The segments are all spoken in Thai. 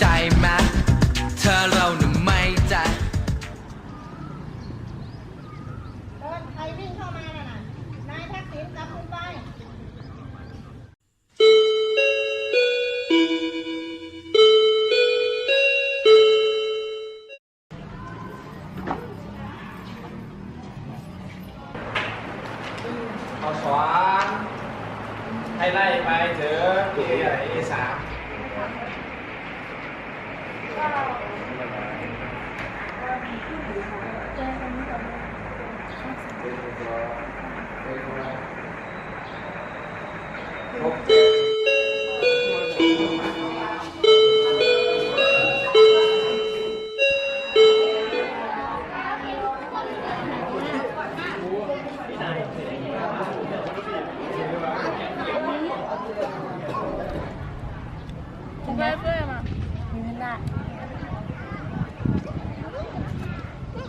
ใจไหม เพื่อนเพื่อนมามีเงินได้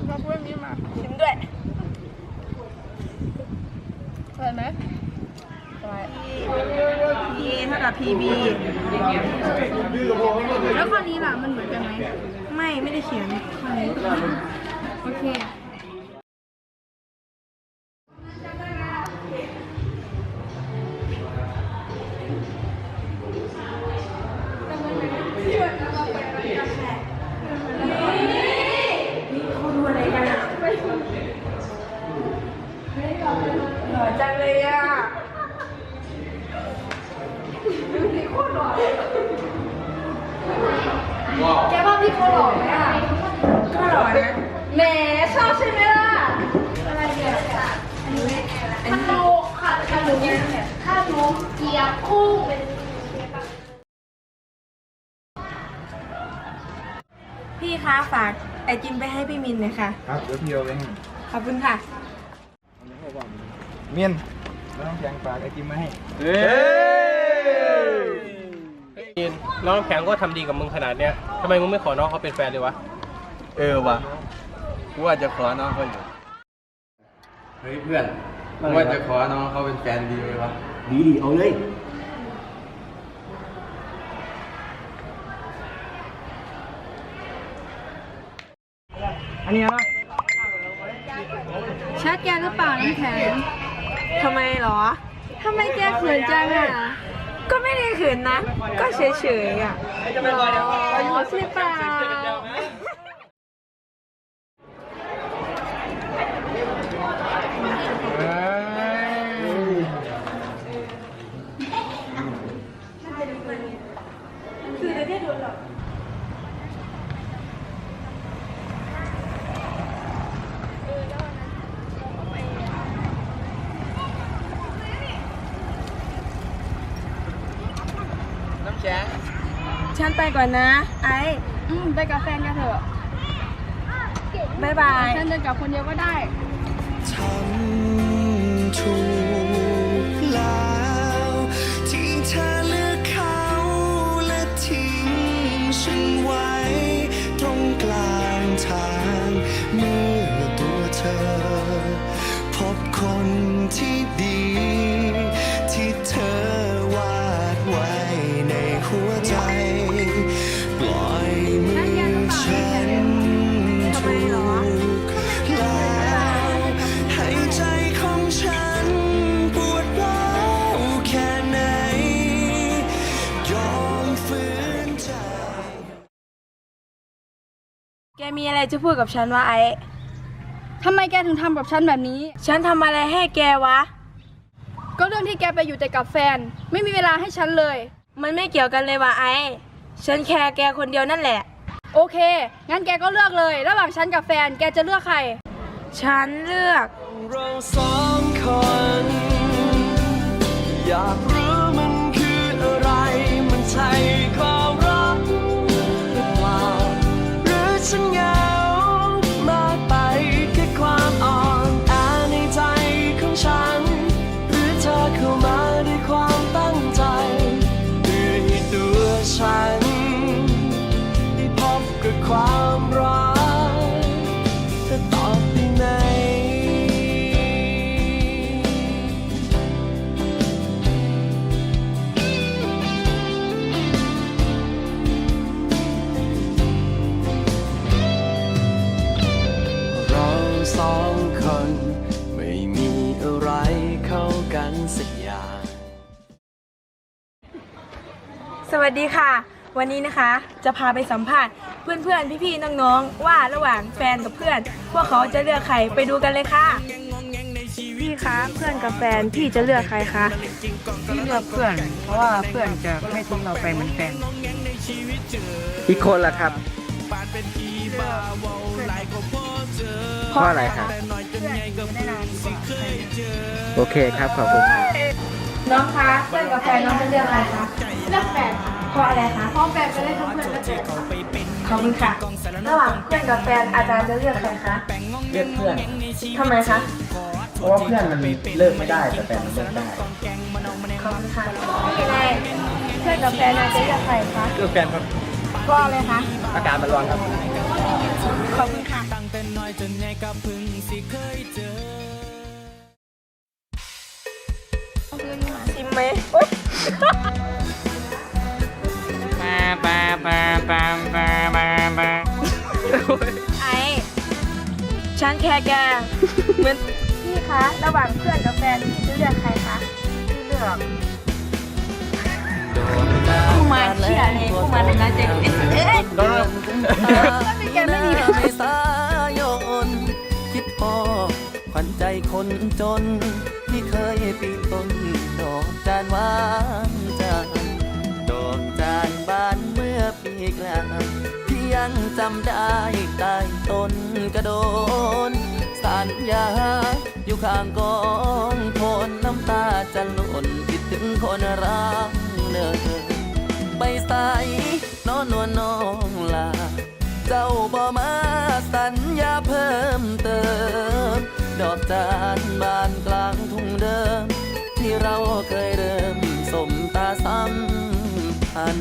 มาเพื่อนนี้มาชิมด้วยอร่อยไหมอร่อย P เท่ากับ PB แล้วข้อนี้ล่ะมันเหมือนกันไหมไม่ไม่ได้เขียนโอเค แกว่าพี่เขาหล่อไหมอะก็หล่อนะแหมชอบใช่ไหมล่ะอะไรเนี่ยอันนี้ขนมค่ะขนมขนมเกี๊ยวกุ้งพี่คะฝากไอจิมไปให้พี่มินหน่อยค่ะ ครับเดี๋ยวพี่เอาไปให้ขอบคุณค่ะเมียนแล้วน้องแข็งฝากไอติมมาให้เฮ้ น้องน้ำแข็งก็ทำดีกับมึงขนาดเนี้ยทำไมมึงไม่ขอน้องเขาเป็นแฟนเลยวะ เออว่ะกูว่าจะขอน้องเขาอยู่ เฮ้ยเพื่อนกูว่าจะขอน้องเขาเป็นแฟนดีไหมวะ ดีดีเอาเลยอันนี้นะชัดแกหรือเปล่าน้ำแข็งทำไมเหรอ ทำไมแกเขินจังอะ ก็ไม่ได้ขืนนะ ก็เฉยๆอะอ๋อใช่เปล่า น้ำแข็งฉันไปก่อนนะ ไอ้อืมไปกับแฟนกันเถอะ บ๊ายบาย ฉันเดินกลับคนเดียวก็ได้ มีอะไรจะพูดกับฉันวะไอ้ทำไมแกถึงทำกับฉันแบบนี้ ฉันทำอะไรให้แกวะ ก็เรื่องที่แกไปอยู่แต่กับแฟน ไม่มีเวลาให้ฉันเลย มันไม่เกี่ยวกันเลยวะไอ้ฉันแคร์แกคนเดียวนั่นแหละ โอเค งั้นแกก็เลือกเลย ระหว่างฉันกับแฟน แกจะเลือกใคร ฉันเลือกเราสอง สวัสดีค่ะ วันนี้นะคะจะพาไปสัมภาษณ์เพื่อนๆ พี่ๆ น้องๆ ว่าระหว่างแฟนกับเพื่อน พวกเขาจะเลือกใครไปดูกันเลยค่ะ พี่คะเพื่อนกับแฟนพี่จะเลือกใครคะพี่เลือกเพื่อน เพราะว่าเพื่อนจะไม่ทิ้งเราไปเหมือนแฟนอีกคนล่ะครับ เพราะอะไรครับ เพื่อนอยู่ได้นานกว่าแฟนโอเคครับขอบคุณครับน้องคะเพื่อนกับแฟนน้องจะเลือกใครคะ เลือกแฟนค่ะเพราะอะไรคะเพราะแฟนไปได้ทั้งเพื่อนและแฟนค่ะขอบคุณค่ะ ระหว่างเพื่อนกับแฟนอาจารย์จะเลือกใครคะเลือกเพื่อน ทำไมคะ เพราะว่าเพื่อนมันเลิกไม่ได้แต่แฟนมันเลิกได้ขอบคุณค่ะไม่เป็นไรเพื่อนกับแฟนอาจจะเลือกใครคะเลือกแฟนครับเพราะอะไรคะ อาการมันร้อนครับ ขอบคุณค่ะชิมไหมโอ๊ยไฉันแค่แกเหมือนพี่คะระหว่างเพื่อนกับแฟนพี่จะเลือกใครคะพี่เลือกผู้มาเชียร์เลยผู้มาทำงานเจ๊งเอ๊ะน้องไม่แกไม่มีเมษายนคิดพอขวัญใจคนจน ที่เคยปีนต้นดอกจานหวานจานดอกจานบานเมื่อปีกลางที่ยังจำได้ใต้ต้นกระโดน สัญญา อยู่ข้างกองโทนน้ำตาจะหล่นคิดถึงคนรักเนินไปใส่นอนนวลน้องลา เจ้าบ่มาสัญญาเพิ่มเติม ดอกจานบานกลางทุ่งเดิม ที่เราเคยเริ่มสมตาซ้ำพัน